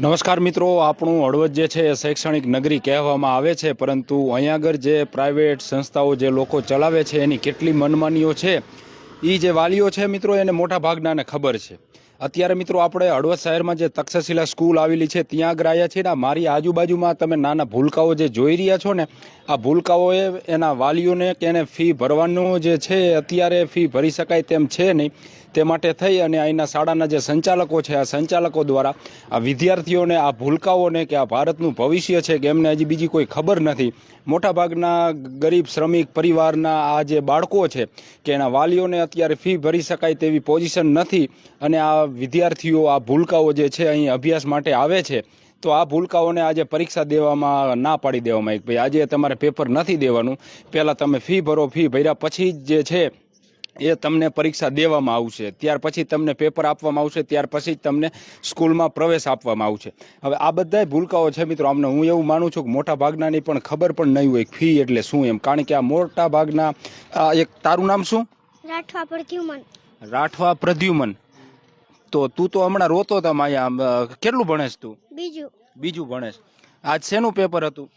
નમસ્કાર મિત્રો, આપણું હળવદ જે છે એ શૈક્ષણિક નગરી કહેવામાં આવે છે, પરંતુ અહીંયા આગળ જે પ્રાઇવેટ સંસ્થાઓ જે લોકો ચલાવે છે, એની કેટલી મનમાનીઓ છે એ જે વાલીઓ છે મિત્રો, એને મોટા ભાગનાને ખબર છે. અત્યારે મિત્રો, આપણે હળવદ શહેરમાં જે તક્ષશિલા સ્કૂલ આવેલી છે, ત્યાં આગળ આવ્યા છીએ ને મારી આજુબાજુમાં તમે નાના ભૂલકાઓ જે જોઈ રહ્યા છો ને, આ ભૂલકાઓએ એના વાલીઓને કે એને ફી ભરવાનું જે છે અત્યારે ફી ભરી શકાય તેમ છે નહીં. તે માટે થઈ અને અહીંના શાળાના જે સંચાલકો છે, આ સંચાલકો દ્વારા આ વિદ્યાર્થીઓને, આ ભૂલકાઓને કે આ ભારતનું ભવિષ્ય છે કે એમને હજી બીજી કોઈ ખબર નથી. મોટાભાગના ગરીબ શ્રમિક પરિવારના આ જે બાળકો છે કે એના વાલીઓને અત્યારે ફી ભરી શકાય તેવી પોઝિશન નથી અને આ વિદ્યાર્થીઓ, આ ભૂલકાઓ જે છે અહીં અભ્યાસ માટે આવે છે, તો આ ભૂલકાઓને આજે પરીક્ષા દેવામાં ના પાડી દેવામાં આવી. ભાઈ, આજે તમારે પેપર નથી દેવાનું. પહેલાં તમે ફી ભરો, ફી ભર્યા પછી જ છે એ તમને પરીક્ષા દેવામાં આવશે. ત્યાર પછી તમને પેપર આપવામાં આવશે ત્યાર પછી જ તમને સ્કૂલમાં પ્રવેશ આપવામાં આવશે. હવે આ બધાય ભૂલકાઓ છે મિત્રો અમને હું એવું માનું છું કે મોટા ભાગનાની પણ ખબર પણ નહીં હોય ફી એટલે શું એમ. કારણ કે આ મોટા ભાગના એક તારું નામ શું? રાઠવા પ્રદ્યુમન. રાઠવા પ્રદ્યુમન. તો તું તો હમણાં રોતો હતા અહીંયા કેટલું ભણેશ તું? બીજું. બીજું ભણેશ. આજ શેનું પેપર હતું?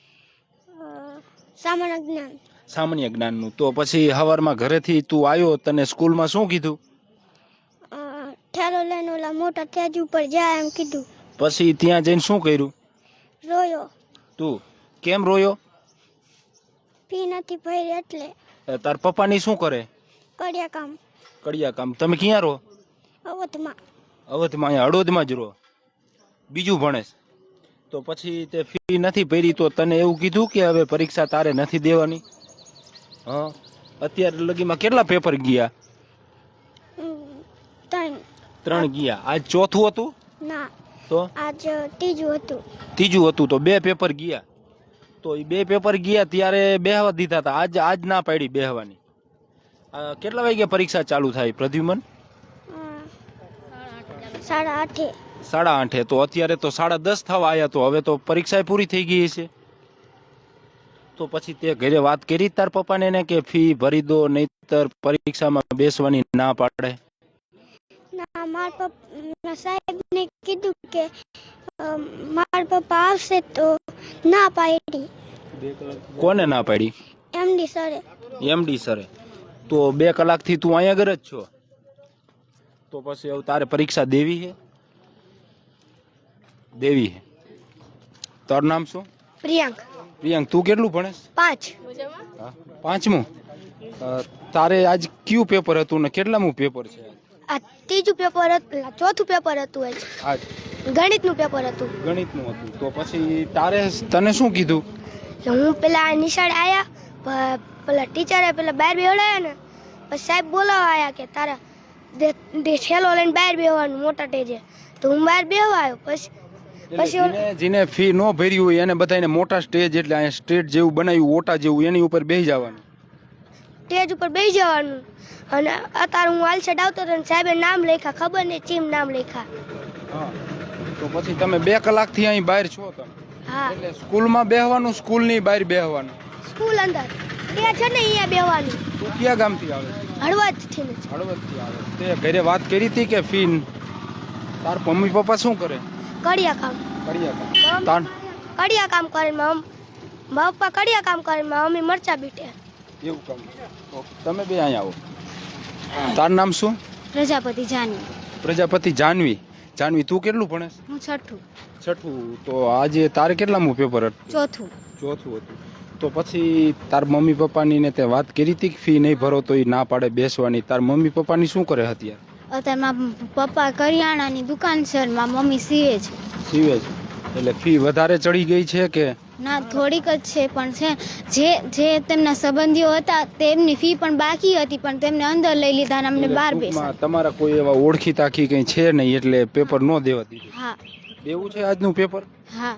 સામાન્ય જ્ઞાન. સામાન્ય જ્ઞાનનું. તો પછી સવારમાં ઘરેથી તું આવ્યો તને સ્કૂલમાં શું કીધું? ઠેલો લઈને ઓલા મોટા તેજ ઉપર જાય એમ કીધું. પછી ત્યાં જઈને શું કર્યું? રોયો. તું કેમ રોયો? ફી નથી ભરી એટલે. તાર પપ્પાની શું કરે? કડિયા કામ કડિયા કામ તમે ક્યાં રહો? અવધમાં. અવધમાં અહીંયા હળવદમાં જ રહો. બીજું ભણેશ. તો પછી તે ફી નથી ભરી તો તને એવું કીધું કે હવે પરીક્ષા તારે નથી દેવાની? હા? અત્યારે લગીમાં કેટલા પેપર ગયા? ત્રણ. ત્રણ ગયા. આજ ચોથું હતું? ના. તો? આજ ત્રીજું હતું. ત્રીજું હતું તો બે પેપર ગયા. તો એ બે પેપર ગયા ત્યારે બેહવા દીધા હતા. આજ આજ ના પાડી બેહવાની. આ કેટલા વાગે પરીક્ષા ચાલુ થાય પ્રદ્યુમન? સાડા આઠે. સાડા આઠે. તો અત્યારે તો સાડા દસ થવા આવ્યા તો હવે તો પરીક્ષા પૂરી થઈ ગઈ છે તો પછી તે ઘરે વાત કરી તાર પપ્પાને ને કે ફી ભરી દો નહીતર પરીક્ષામાં બેસવાની ના પાડે. ના માર પપ્પા સાહેબને કીધું કે માર પપ્પા આવશે તો ના પાડી. કોને ના પાડી? એમડી સરે. એમડી સરે. તો બે કલાકથી તું અહીંયા આગળ જ છો? તો પછી હવે તારે પરીક્ષા દેવી છે દેવી છે તારું નામ શું? પ્રિયાંક. પ્રિયાંક તું કેટલું ભણેશ પાંચ. પાંચમું? તારે આજ કયું પેપર હતું ને કેટલામું પેપર છે? આ ત્રીજું પેપર હતું ચોથું પેપર હતું આજ. આજ? ગણિતનું પેપર હતું. ગણિતનું હતું. તો પછી તારે તને શું કીધું? હું પેલા નિશાળે આયા પેલા ટીચરે પેલા બહાર બેવડાયા ને પછી સાહેબ બોલાવા આયા કે તારા દે- દે લઈને બહાર બેહવાનું મોટા ટેજે. તો હું બહાર બેહવા આવ્યો પછી પછી જેને ફી ન ભરી હોય એને બધાને મોટા સ્ટેજ એટલે અહીંયા સ્ટેજ જેવું બનાવ્યું ઓટા જેવું એની ઉપર બેસી જવાનું. સ્ટેજ ઉપર બેસી જવાનું. અને અત્યારે હું વાલસેટ આવતો હતો સાહેબે નામ લખ્યા ખબર નહીં ચીમ નામ લખ્યા. હા. તો પછી તમે બે કલાકથી અહીં બહાર છો તમે. હા. એટલે સ્કૂલમાં બેહવાનું સ્કૂલની બહાર બેહવાનું? સ્કૂલ અંદર. ત્યાં છે ને અહીંયા બેહવાનું. તું ગામ ગામથી આવે હળવદથી હળવદથી આવે. તે ઘરે વાત કરી હતી કે ફી તાર મમ્મી પપ્પા શું કરે? કડિયા કામ કડિયા કામ કડિયા કામ કરે મમ મારા પપ્પા કડિયા કામ કરે મારા મમ્મી મરચા બીટે. એવું કામ. તમે બે અહીંયા આવો. તારું નામ શું? પ્રજાપતિ જાનવી. પ્રજાપતિ જાનવી. જાનવી તું કેટલું ભણેશ હું છઠ્ઠું. છઠ્ઠું. તો આજે તારે કેટલામું પેપર હતું? ચોથું. ચોથું હતું. તો પછી તાર મમ્મી પપ્પાની ને તે વાત કરી હતી કે ફી નહીં ભરો તો એ ના પાડે બેસવાની. તાર મમ્મી પપ્પાની શું કરે અત્યારે અત્યારે મારા પપ્પા કરિયાણાની દુકાન છે ને મારા મમ્મી સીવે છે. સીવે છે? એટલે ફી વધારે ચડી ગઈ છે કે? ના થોડીક જ છે પણ છે જે જે તેમના સંબંધીઓ હતા તેમની ફી પણ બાકી હતી પણ તેમને અંદર લઈ લીધા અને અમને બહાર બેસા તમારા કોઈ એવા ઓળખી તાખી કંઈ છે નહીં એટલે પેપર ન દેવા દીધું. હા. એવું છે આજનું પેપર? હા.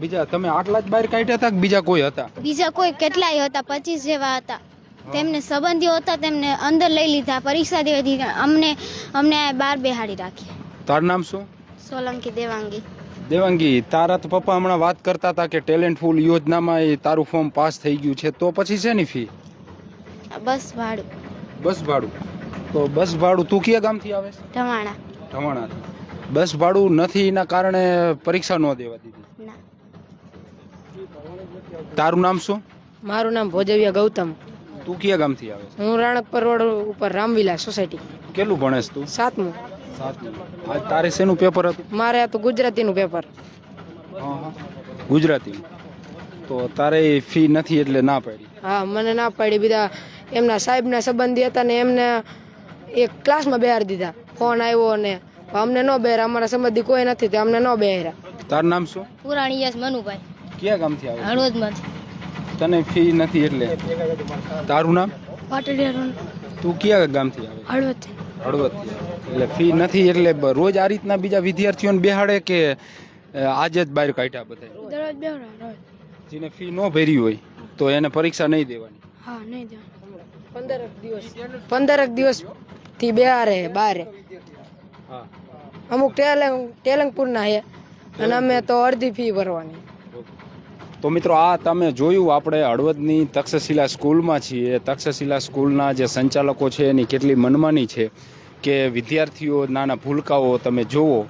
બીજા તમે આટલા જ બહાર કાઢ્યા હતા કે બીજા કોઈ હતા? બીજા કોઈ કેટલાય હતા પચીસ જેવા હતા. તેમને સંબંધીઓ હતા તેમને અંદર લઈ લીધા પરીક્ષા દેવા દીધી અમને અમને બહાર બેહાડી રાખી. તારું નામ શું? સોલંકી દેવાંગી. દેવાંગી તારા તો પપ્પા હમણાં વાત કરતા હતા કે ટેલેન્ટફુલ યોજનામાં એ તારું ફોર્મ પાસ થઈ ગયું છે તો પછી છે ની ફી બસ ભાડું. બસ ભાડું. તો બસ ભાડું તું કયા ગામથી આવે છે? ઢવાણા. ઢવાણાથી. બસ ભાડું નથી એના કારણે પરીક્ષા ન દેવા દીધી. તારું નામ શું? મારું નામ ભોજવિયા ગૌતમ. તું કયા ગામથી આવે છે? હું રાણકપર રોડ ઉપર રામવિલા સોસાયટી. કેટલું ભણેસ તું? સાતમું. આજ તારે શેનું પેપર હતું? મારે હતું ગુજરાતીનું પેપર. ગુજરાતી તો તારે ફી નથી એટલે ના પાડી? હા મને ના પાડી. બીજા એમના સાહેબના સંબંધી હતા ને એમને એક ક્લાસમાં બેહાર દીધા. ફોન આવ્યો ને અમને ન બેહાર. અમારા સંબંધી કોઈ નથી. તે અમને ન બેહાર્યા તારું નામ શું? પુરાણી યસ મનુભાઈ. ક્યાં ગામથી આવે હળવદમાંથી. તને ફી નથી એટલે? તારું નામ? તું ક્યાં ગામથી આવે? હળવદથી. એટલે ફી નથી એટલે રોજ આ રીતના બીજા વિદ્યાર્થીઓને બેહાડે કે આજે જ બહાર કાઢ્યા બધા દરરોજ જેને ફી ન ભરી હોય તો એને પરીક્ષા નહીં દેવાની. હા નહીં દેવાની. પંદરક દિવસ. પંદરક દિવસથી બેહારે બારે. હા. અમુક ટેલંગ ટેલંગપુરના છે અને અમે તો અડધી ફી ભરવાની. તો મિત્રો આ તમે જોયું આપણે હળવદની તક્ષશિલા સ્કૂલમાં છીએ. તક્ષશિલા સ્કૂલના જે સંચાલકો છે એની કેટલી મનમાની છે કે વિદ્યાર્થીઓ નાના ભૂલકાઓ તમે જુઓ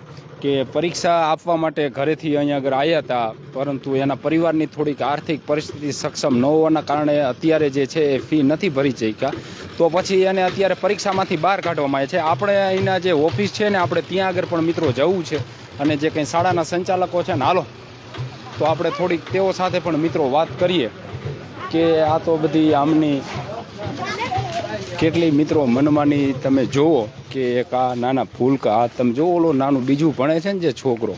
કે પરીક્ષા આપવા માટે ઘરેથી અહીંયા આગળ આવ્યા હતા, પરંતુ એના પરિવારની થોડીક આર્થિક પરિસ્થિતિ સક્ષમ ન હોવાના કારણે અત્યારે જે છે એ ફી નથી ભરી શક્યા. તો પછી એને અત્યારે પરીક્ષામાંથી બહાર કાઢવામાં આવે છે. આપણે અહીંના જે ઓફિસ છે ને, આપણે ત્યાં આગળ પણ મિત્રો જવું છે અને જે કંઈ શાળાના સંચાલકો છે ને, હાલો. તો આપણે થોડીક તેઓ સાથે પણ મિત્રો વાત કરીએ કે આ તો બધી આમની કેટલી મિત્રો મનમાની તમે જુઓ કે એક આ નાના ફૂલકા આ તમે જુઓ ઓલો નાનું બીજું ભણે છે ને જે છોકરો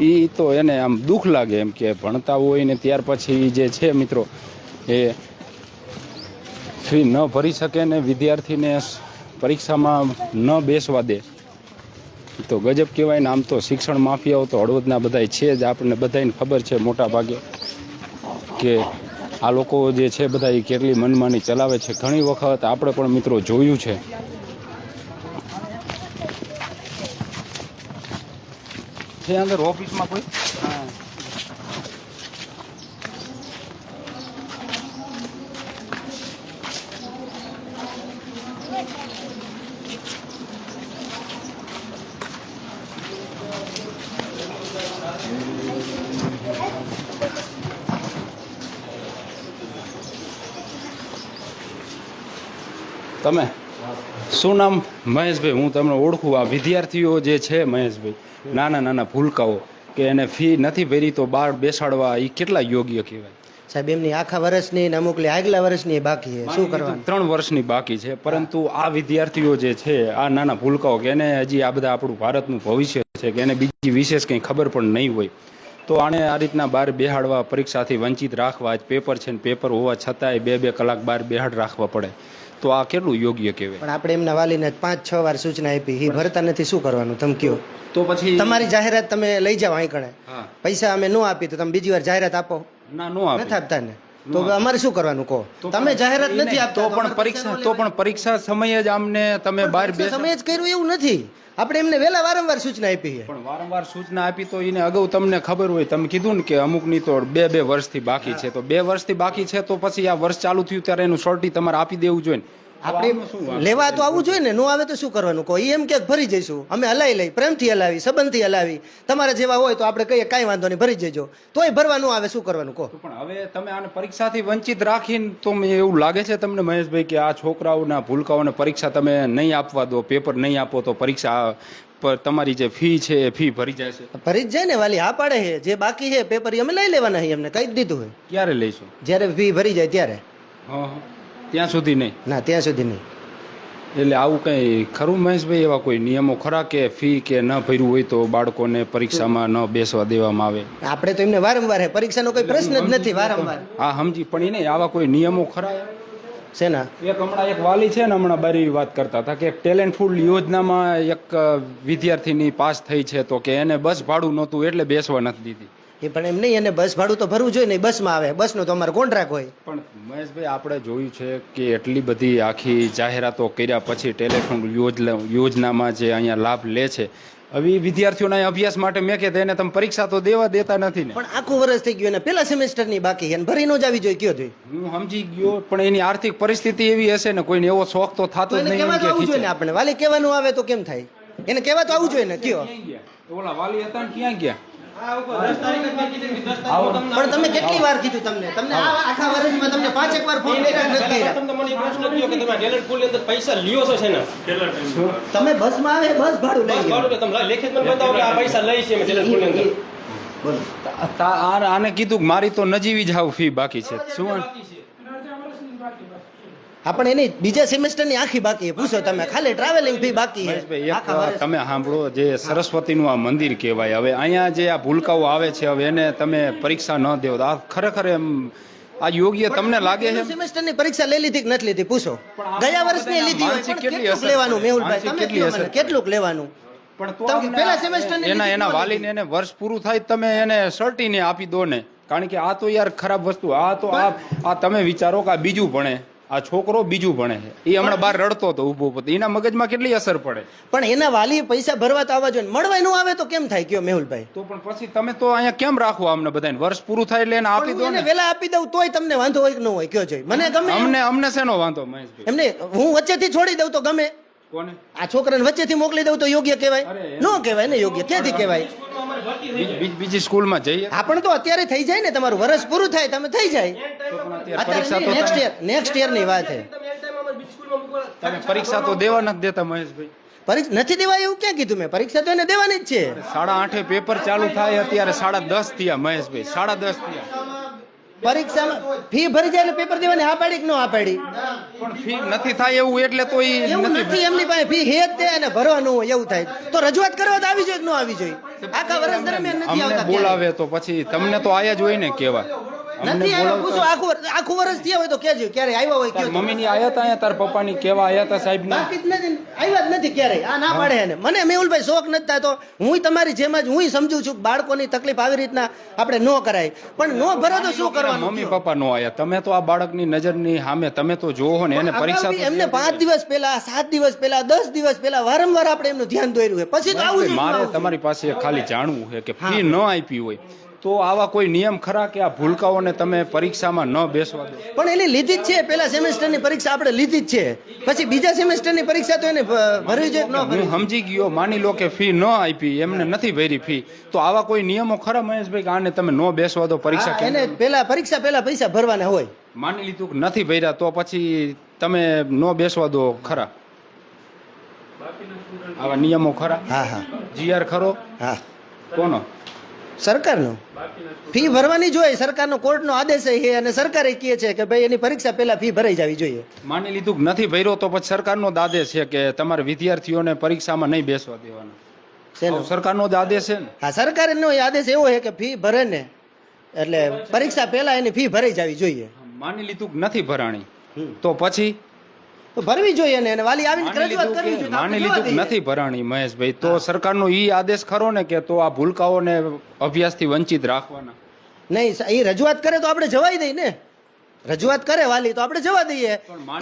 એ તો એને આમ દુઃખ લાગે એમ કે ભણતા હોય ને ત્યાર પછી જે છે મિત્રો, એ ફી ન ભરી શકે ને વિદ્યાર્થીને પરીક્ષામાં ન બેસવા દે. તો ગજબ કહેવાય ને આમ તો શિક્ષણ માફિયાઓ તો હળવદના બધાય છે જ. આપણને બધાને ખબર છે મોટા ભાગે કે આ લોકો જે છે બધા એ કેટલી મનમાની ચલાવે છે. ઘણી વખત આપણે પણ મિત્રો જોયું છે અંદર ઓફિસમાં કોઈ? તમે? શું નામ? મહેશભાઈ હું તમને ઓળખું. આ વિદ્યાર્થીઓ જે છે મહેશભાઈ નાના નાના ભૂલકાઓ કે એને ફી નથી ભરી તો બહાર બેસાડવા એ કેટલા યોગ્ય કહેવાય? સાહેબ એમની આખા વર્ષની ને અમુક આગલા વર્ષની બાકી છે. શું કરવાનું? ત્રણ વર્ષની બાકી છે પરંતુ આ વિદ્યાર્થીઓ જે છે આ નાના ભૂલકાઓ કે એને હજી આ બધા આપણું ભારતનું ભવિષ્ય છે કે એને બીજી વિશેષ કંઈ ખબર પણ નહીં હોય તો આને આ રીતના બહાર બેહાડવા પરીક્ષાથી વંચિત રાખવા જ પેપર છે ને પેપર હોવા છતાંય બે બે કલાક બહાર બેહાડ રાખવા પડે. તો આ કેટલું યોગ્ય કહેવાય? પણ આપણે એમના વાલીને પાંચ છ વાર સૂચના આપી. એ ભરતા નથી શું કરવાનું? તમે કયો તો પછી તમારી જાહેરાત તમે લઈ જાઓ અહીં કણે પૈસા અમે ન આપી તો તમે બીજી વાર જાહેરાત આપો. ના નો આપે. નથી આપતા ને? તો અમારે શું કરવાનું કહો? તમે જાહેરાત નથી આપતા તો પણ પરીક્ષા તો પણ પરીક્ષા સમયે જ આમને તમે બહાર બે સમયે જ કર્યું એવું નથી. આપણે એમને વહેલા વારંવાર સૂચના આપી પણ વારંવાર સૂચના આપી તો એને અગાઉ તમને ખબર હોય, તમે કીધું ને કે અમુકની તો બે બે વર્ષથી બાકી છે. તો બે વર્ષથી બાકી છે તો પછી આ વર્ષ ચાલુ થયું ત્યારે એનું શોર્ટી તમારે આપી દેવું જોઈએ આપણે? લેવા તો આવવું જોઈએ ને નો આવે તો શું કરવાનું? કહો એમ કે ભરી જઈશું. અમે હલાવી લઈ પ્રેમથી હલાવી સંબંધથી હલાવી. તમારા જેવા હોય તો આપણે કહીએ કાંઈ વાંધો નહીં ભરી જજો. તોય ભરવાનું આવે શું કરવાનું? કહો. પણ હવે તમે આને પરીક્ષાથી વંચિત રાખીને તો એવું લાગે છે તમને મહેશભાઈ કે આ છોકરાઓના ભૂલકાઓને પરીક્ષા તમે નહીં આપવા દો પેપર નહીં આપો તો પરીક્ષા પર તમારી જે ફી છે એ ફી ભરી જાય છે ભરી જ જાય ને વાલી હા પાડે છે. જે બાકી છે પેપર અમે લઈ લેવાના છે એમને કહી જ દીધું હોય. ક્યારે લઈશું? જ્યારે ફી ભરી જાય ત્યારે. હા. ત્યાં સુધી નહીં? ના ત્યાં સુધી નહીં. એટલે આવું કંઈ ખરું મહેશભાઈ એવા કોઈ નિયમો ખરા કે ફી કે ન ભર્યું હોય તો બાળકોને પરીક્ષામાં ન બેસવા દેવામાં આવે? આપણે તો એમને વારંવાર પરીક્ષાનો કોઈ પ્રશ્ન જ નથી વારંવાર. હા સમજી પણ એ નહીં આવા કોઈ નિયમો ખરા? શેના? એક હમણાં એક વાલી છે ને હમણાં બારી વાત કરતા હતા કે એક ટેલેન્ટ ફૂડ યોજનામાં એક વિદ્યાર્થીની પાસ થઈ છે તો કે એને બસ ભાડું નહોતું એટલે બેસવા નથી દીધી. એ પણ એમ નહીં એને બસ ભાડું તો ભરવું જોઈએ નહીં બસમાં આવે. બસનો તો અમારો કોન્ટ્રાક્ટ હોય. પણ મહેશભાઈ આપણે જોયું છે કે એટલી બધી આખી જાહેરાતો કર્યા પછી ટેલિફોન યોજના યોજનામાં જે અહીંયા લાભ લે છે. હવે વિદ્યાર્થીઓના અભ્યાસ માટે મેં કે એને તમે પરીક્ષા તો દેવા દેતા નથી ને. પણ આખું વર્ષ થઈ ગયું એને પેલા સેમેસ્ટરની બાકી છે અને ભરી ન જ આવી જોઈએ કયો જોઈએ. હું સમજી ગયો પણ એની આર્થિક પરિસ્થિતિ એવી હશે ને કોઈને એવો શોખ તો થતો જ નહીં ને આપણે વાલી કહેવાનું આવે તો કેમ થાય? એને કહેવા તો આવું જોઈએ ને કયો? ઓલા વાલી હતા ને ક્યાં ગયા? પણ તમે કેટલી વાર કીધું તમને? તમને આખા વર્ષમાં તમને પાંચેક વાર ફોન કર્યા કે નથી કર્યા. તમને મને પ્રશ્ન કયો કે તમે ટેલેન્ટ પૂલ અંદર પૈસા લ્યો છો છે ને તમે બસમાં આવે બસ ભાડું લઈ ભાડું તમે લેખિત મને બતાવો કે આ પૈસા લઈ છે ટેલેન્ટ પૂલ અંદર. બોલો. આને કીધું કે મારી તો નજીવી જ આવું ફી બાકી છે. શું હા પણ એની બીજા સેમેસ્ટરની આખી બાકી. પૂછો તમે ખાલી ટ્રાવેલિંગ ફી બાકી. તમે સાંભળો જે સરસ્વતીનું આ મંદિર કહેવાય. હવે અહીંયા જે આ ભૂલકાઓ આવે છે હવે એને તમે પરીક્ષા ન દેવો તો આ ખરેખર એમ આ યોગ્ય તમને લાગે છે સેમેસ્ટરની પરીક્ષા લઈ લીધી કે નથી લીધી? પૂછો. ગયા વર્ષની લીધી હોય કેટલી લેવાનું મેહુલભાઈ કેટલી હશે અસર? કેટલુંક લેવાનું? પણ આ- સેમેસ્ટરની એના એના વાલીને એને વર્ષ પૂરું થાય તમે એને સર્ટીને આપી દો ને. કારણ કે આ તો યાર ખરાબ વસ્તુ આ તો આ તમે વિચારો કે આ બીજું ભણે. આ છોકરો બીજું ભણે છે. એ હમણાં બહાર રડતો હતો ઊભો ઊભો એના મગજમાં કેટલી અસર પડે? પણ એના વાલી પૈસા ભરવા તો આવવા જોઈએ. ને. મળવાય ન આવે તો કેમ થાય? કયો મેહુલભાઈ. તો પણ પછી તમે તો અહીંયા કેમ રાખો અમને બધાને? વર્ષ પૂરું થાય એટલે એને આપી દો ને. વેલા આપી દઉં તોય તમને વાંધો હોય કે ન હોય કયો જોઈએ. મને ગમે અમને અમને શેનો વાંધો મહેશભાઈ? એમને હું વચ્ચેથી છોડી દઉં તો ગમે. કોને? આ છોકરાને વચ્ચેથી મોકલી દઉં તો યોગ્ય કહેવાય? નો કહેવાય ને યોગ્ય ક્યાંથી કહેવાય? બીજ- સ્કૂલમાં જઈએ. આ પણ તો અત્યારે થઈ જાય ને તમારું વર્ષ પૂરું થાય તમે થઈ જાય. નેક્સ્ટ યર નેક્સ્ટ યરની વાત છે. તમે પરીક્ષા તો દેવા નથી દેતા મહેશભાઈ. પરીક્ષા નથી દેવાય એવું ક્યાં કીધું મેં? પરીક્ષા તો એને દેવાની જ છે. સાડા આઠે પેપર ચાલુ થાય અત્યારે સાડા દસ થયા મહેશભાઈ સાડા દસ થયા. પરીક્ષામાં ફી ભરી જાય એટલે પેપર દેવાની હા પાડી કે ન હા પાડી પણ ફી નથી થાય એવું એટલે તો એવું નથી એમની પાસે ફી હે જ અને ભરવાનું હોય એવું થાય. તો રજૂઆત કરવા તો આવી જોઈએ કે ન આવી જોઈએ? આખા વર્ષ દરમિયાન નથી આવતા બોલાવે તો પછી તમને તો આયા જ હોય ને કેવા? નથી આવ્યા પૂછો આખું આખું વર્ષ થયા હોય તો કેજો ક્યારે આવ્યા હોય કયો મમ્મીની આયા તા અહીંયા તાર પપ્પાની કેવા આયા તા સાહેબ બાકી જ નથી આવ્યા જ નથી ક્યારેય આ ના પાડે એને. મને મેહુલભાઈ શોખ નથી થતો હું તમારી જેમ જ હું સમજુ છું બાળકોની તકલીફ આવી રીતના આપણે નો કરાય. પણ નો ભરો તો શું કરવાનું? મમ્મી પપ્પા નો આયા તમે તો આ બાળકની નજરની સામે તમે તો જોવો ને એને પરીક્ષા એમને પાંચ દિવસ પહેલા સાત દિવસ પહેલા દસ દિવસ પહેલા વારંવાર આપણે એમનું ધ્યાન દોર્યું છે. પછી તો આવું મારે તમારી પાસે ખાલી જાણવું છે કે ફી ન આપી હોય. તો આવા કોઈ નિયમ ખરા કે આ ભૂલકાઓને તમે પરીક્ષામાં ન બેસવા દો? પણ એની લીધી જ છે પેલા સેમેસ્ટરની પરીક્ષા આપણે લીધી જ છે. પછી બીજા સેમેસ્ટરની પરીક્ષા તો એને ભરી ભરવી જોઈએ હું સમજી ગયો માની લો કે ફી ન આપી એમને નથી ભરી ફી. તો આવા કોઈ નિયમો ખરા મહેશભાઈ કે આને તમે ન બેસવા દો પરીક્ષા? એને પેલા પરીક્ષા પેલા પૈસા ભરવાના હોય. માની લીધું કે નથી ભર્યા તો પછી તમે ન બેસવા દો ખરા? આવા નિયમો ખરા? હા હા. જીઆર ખરો? હા. કોનો? સરકારનો? ફી ભરવાની જોઈએ સરકારનો કોર્ટનો આદેશ છે અને સરકારે કહે છે કે ભાઈ એની પરીક્ષા પહેલા ફી ભરાઈ જવી જોઈએ. માની લીધું કે નથી ભર્યો તો પછી સરકારનો જ આદેશ છે કે તમારે વિદ્યાર્થીઓને પરીક્ષામાં નહીં બેસવા દેવાના? સરકારનો જ આદેશ છે ને. હા સરકારનો આદેશ એવો છે કે ફી ભરે ને એટલે પરીક્ષા પહેલા એની ફી ભરાઈ જવી જોઈએ. માની લીધું કે નથી ભરાણી. તો પછી તો ભરવી જોઈએ ને અને વાલી આવીને રજૂઆત કરવી જોઈએ માની લીધું નથી ભરાણી મહેશભાઈ. તો સરકારનો ઈ આદેશ ખરો ને કે તો આ ભૂલકાઓને અભ્યાસથી વંચિત રાખવાના? નહીં એ રજૂઆત કરે તો આપણે જવાય દઈએ ને. રજૂઆત કરે વાલી તો આપણે જવા દઈએ.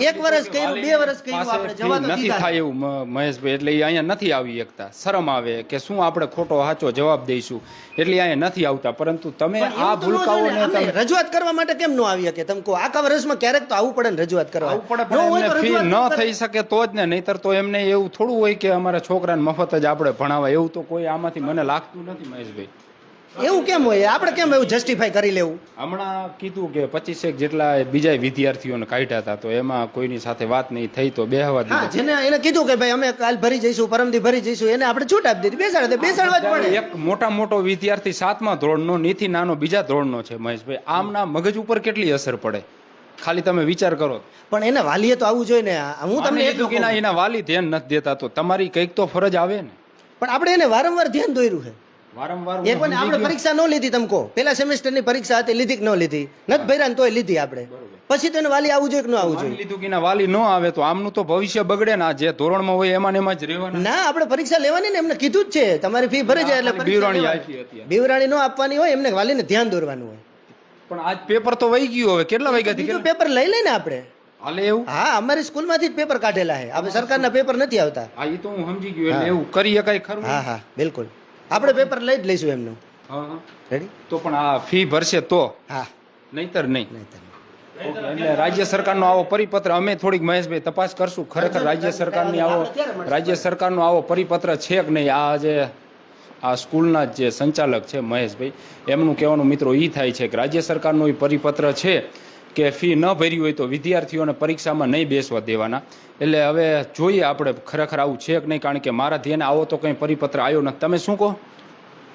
એક વર્ષ કહ્યું કે બે વર્ષ કહ્યું આપણે જવા તો નથી થાય એવું મહેશભાઈ એટલે અહીંયા નથી આવી શકતા શરમ આવે કે શું આપણે ખોટો સાચો જવાબ દઈશું? એટલે અહીંયા નથી આવતા. પરંતુ તમે આ. ભૂલકાઓને તમે રજૂઆત કરવા માટે કેમ ન આવી શકે તમે કહો આખા વર્ષમાં ક્યારેક તો આવવું પડે ને રજૂઆત કરવા. આવું પડે ન થઈ શકે તો જ ને નહીતર તો એમને એવું થોડું હોય કે અમારા છોકરાને મફત જ આપણે ભણાવાય. એવું તો કોઈ આમાંથી મને લાગતું નથી મહેશભાઈ. એવું કેમ હોય? આપણે કેમ એવું જસ્ટિફાઈ કરી લેવું? હમણાં કીધું કે પચીસેક જેટલા બીજા વિદ્યાર્થીઓને કાઢ્યા હતા તો એમાં કોઈની સાથે વાત નહીં થઈ તો બે હવા જેને એને કીધું કે ભાઈ અમે કાલ ભરી જઈશું પરમદી ભરી જઈશું એને આપણે છૂટ આપી દીધી. બેસાડે બેસાડવા જ પડે. એક મોટા મોટો વિદ્યાર્થી સાતમા ધોરણનો નીથી નાનો બીજા ધોરણનો છે મહેશભાઈ. આમના મગજ ઉપર કેટલી અસર પડે? ખાલી તમે વિચાર કરો. પણ એના વાલીએ તો આવવું જોઈએ ને. હું તમને એટલું કે ના એના વાલી ધ્યાન નથી દેતા તો તમારી કંઈક તો ફરજ આવે ને. પણ આપણે એને વારંવાર ધ્યાન દોર્યું છે. વારંવાર એ પણ આપણે પરીક્ષા ન લીધી તમે કહો પેલા સેમેસ્ટરની પરીક્ષા હતી લીધી કે ન લીધી. નથી ભર્યા તોય લીધી આપણે. પછી તો એને વાલી આવું જોઈએ કે ન આવું જોઈએ? લીધું કે ના વાલી ન આવે તો આમનું તો ભવિષ્ય બગડે ને જે ધોરણમાં હોય એમાં એમાં જ રહેવાનું. ના આપણે પરીક્ષા લેવાની ને એમને કીધું જ છે. તમારી ફી ભરે જાય એટલે બીવરાણી બીવરાણી ન આપવાની હોય એમને વાલીને ધ્યાન દોરવાનું હોય. પણ આજ પેપર તો વહી ગયું હવે. કેટલા વાગ્યાથી પેપર લઈ લઈને આપણે. હાલે એવું? હા અમારી સ્કૂલમાંથી જ પેપર કાઢેલા છે. આપણે સરકારના પેપર નથી આવતા. હા એ તો હું સમજી ગયો એટલે એવું કરી શકાય ખરું હા હા બિલકુલ. આપણે પેપર લઈ જ લઈશું એમનું. રેડી તો પણ આ ફી ભરશે તો? હા. નહીતર નહીં. નહીતર એટલે રાજ્ય સરકારનો આવો પરિપત્ર અમે થોડીક મહેશભાઈ તપાસ કરશું. ખરેખર રાજ્ય સરકારની આવો રાજ્ય સરકારનો આવો પરિપત્ર છે કે નહીં? આ જે આ સ્કૂલના જે સંચાલક છે મહેશભાઈ એમનું કહેવાનું મિત્રો એ થાય છે કે રાજ્ય સરકારનો એ પરિપત્ર છે કે ફી ન ભરી હોય તો વિદ્યાર્થીઓને પરીક્ષામાં નહીં બેસવા દેવાના. એટલે હવે જોઈએ આપણે ખરેખર આવું છે કે નહીં, કારણ કે મારા ધ્યાને આવો તો કંઈ પરિપત્ર આવ્યો નથી. તમે શું કહો?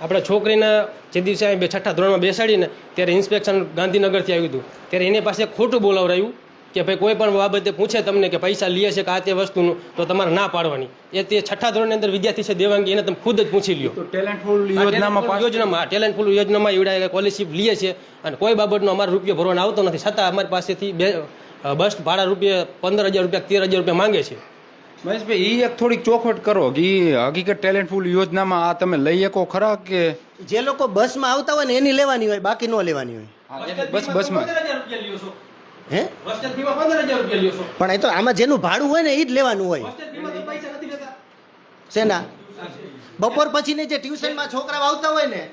આપણે છોકરીને જે દિવસે બે છઠ્ઠા ધોરણમાં બેસાડીને ત્યારે ઇન્સ્પેક્શન ગાંધીનગરથી આવ્યું હતું. ત્યારે એની પાસે ખોટું બોલાવરાયું કે ભાઈ કોઈ પણ બાબતે પૂછે તમને કે પૈસા લે છે કે આ તે વસ્તુનું તો તમારે ના પાડવાની. એ તે છઠ્ઠા ધોરણની અંદર વિદ્યાર્થી છે દેવાંગી એને તમે ખુદ જ પૂછી લ્યો. તો ટેલેન્ટફુલ યોજનામાં યોજનામાં ટેલેન્ટફુલ યોજનામાં એવડા સ્કોલરશીપ લે છે અને કોઈ બાબતનો અમારો રૂપિયો ભરવાનો આવતો નથી. છતાં અમારી પાસેથી બે બસ ભાડા રૂપિયા પંદર હજાર રૂપિયા તેર હજાર રૂપિયા માંગે છે. મહેશભાઈ એ એક થોડીક ચોખવટ કરો કે હકીકત ટેલેન્ટફુલ યોજનામાં આ તમે લઈ શકો ખરા કે? જે લોકો બસમાં આવતા હોય ને એની લેવાની હોય બાકી ન લેવાની હોય. બસ બસમાં હે? પણ એ તો આમાં જેનું ભાડું હોય ને એ જ લેવાનું હોય. શેના? બપોર પછીની જે ટ્યુશનમાં છોકરાઓ આવતા હોય ને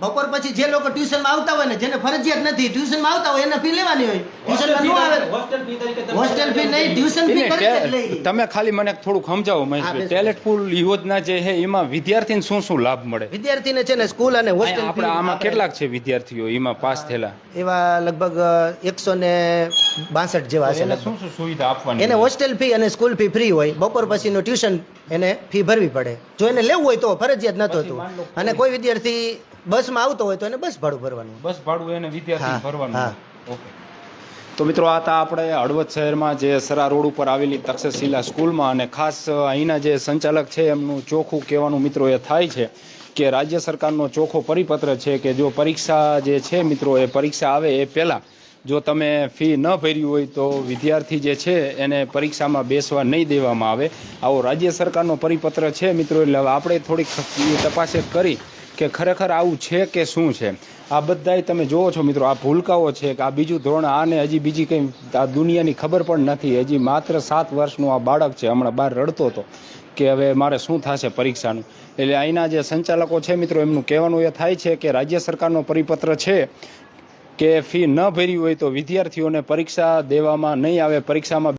બપોર પછી જે લોકો ટ્યુશનમાં આવતા હોય ને જેને ફરજિયાત નથી ટ્યુશનમાં આવતા હોય એને ફી લેવાની હોય. ટ્યુશનમાં ન આવે. હોસ્ટેલ ફી તરીકે હોસ્ટેલ ફી નહીં ટ્યુશન ફી લઈ તમે ખાલી મને થોડુંક સમજાવો મહેશભાઈ ફૂલ ટેલેન્ટફુલ યોજના જે છે એમાં વિદ્યાર્થીને શું શું લાભ મળે? વિદ્યાર્થીને છે ને સ્કૂલ અને હોસ્ટેલ આપણે આમાં કેટલાક છે વિદ્યાર્થીઓ એમાં પાસ થયેલા? એવા લગભગ એકસો ને બાસઠ જેવા છે એને શું શું સુવિધા આપવાની એને હોસ્ટેલ ફી અને સ્કૂલ ફી ફ્રી હોય. બપોર પછીનું ટ્યુશન એને ફી ભરવી પડે. જો એને લેવું હોય તો ફરજિયાત નતું હતું. અને કોઈ વિદ્યાર્થી બસમાં આવતો હોય તો એને બસ ભાડું ભરવાનું. બસ ભાડું એને વિદ્યાર્થી ભરવાનું. ઓકે. તો મિત્રો આ હતા આપણે હળવદ શહેરમાં જે સરા રોડ ઉપર આવેલી તક્ષશિલા સ્કૂલમાં અને ખાસ અહીંના જે સંચાલક છે એમનું ચોખ્ખું કહેવાનું મિત્રો એ થાય છે કે રાજ્ય સરકારનો ચોખ્ખો પરિપત્ર છે કે જો પરીક્ષા જે છે મિત્રો એ પરીક્ષા આવે એ પહેલાં જો તમે ફી ન ભરી હોય તો વિદ્યાર્થી જે છે એને પરીક્ષામાં બેસવા નહીં દેવામાં આવે. આવો રાજ્ય સરકારનો પરિપત્ર છે મિત્રો એટલે આપણે થોડીક તપાસ કરી કે ખરેખર આવું છે કે શું છે? આ બધાય તમે જુઓ છો મિત્રો, આ ભૂલકાઓ છે કે આ બીજું ધોરણ આને હજી બીજી કંઈ આ દુનિયાની ખબર પણ નથી. હજી માત્ર સાત વર્ષનું આ બાળક છે, હમણાં બહાર રડતો હતો કે હવે મારે શું થશે પરીક્ષાનું. એટલે અહીંના જે સંચાલકો છે મિત્રો, એમનું કહેવાનું એ થાય છે કે રાજ્ય સરકારનો પરિપત્ર છે કે ફી ન ભરી હોય તો વિદ્યાર્થીઓને પરીક્ષા દેવામાં નહીં આવે, પરીક્ષામાં